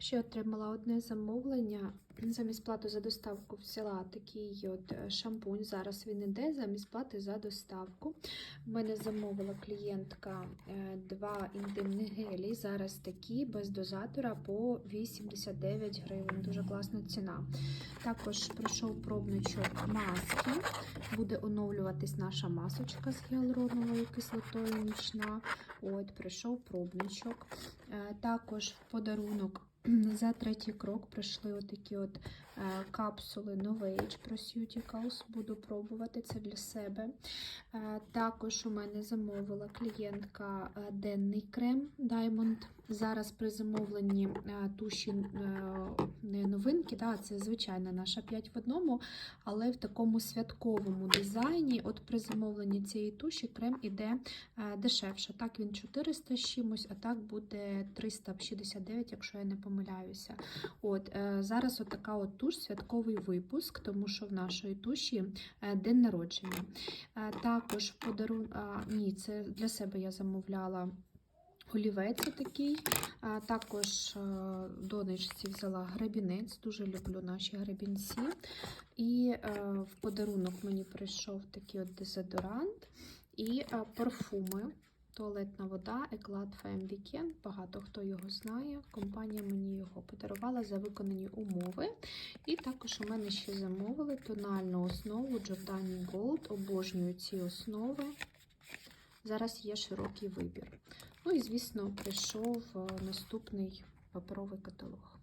Ще отримала одне замовлення. Замість плати за доставку взяла такий от е, шампунь. Зараз він іде замість плати за доставку. У мене замовила клієнтка е, два інтимні гелі. Зараз такі без дозатора по 89 гривень. Дуже класна ціна. Також прийшов пробничок маски. Буде оновлюватись наша масочка з гіалуроновою кислотою нічна. От, прийшов пробничок. Е, Також в подарунок за третій крок пройшли отакі от е, капсули Novage Proceuticals. Буду пробувати це для себе. Е, Також у мене замовила клієнтка е, денний крем Diamond. Зараз при замовленні е, туші е, не новинки, да, це звичайна наша 5 в одному, але в такому святковому дизайні. От при замовленні цієї туші крем іде е, дешевше. Так він 400 з чимось, а так буде 369, якщо я не помиляюся. От зараз от така от туш, святковий випуск, тому що в нашої туші день народження. Також подарун... а, ні, це для себе я замовляла. Олівець такий. А також е, донечці взяла гребінець. Дуже люблю наші гребінці. І е, в подарунок мені прийшов такий от дезодорант і е, парфуми. Туалетна вода Еклад Femme Weekend. Багато хто його знає. Компанія мені його подарувала за виконані умови. І також у мене ще замовили тональну основу Giordani Gold. Обожнюю ці основи. Зараз є широкий вибір. Ну і, звісно, прийшов е, наступний паперовий каталог.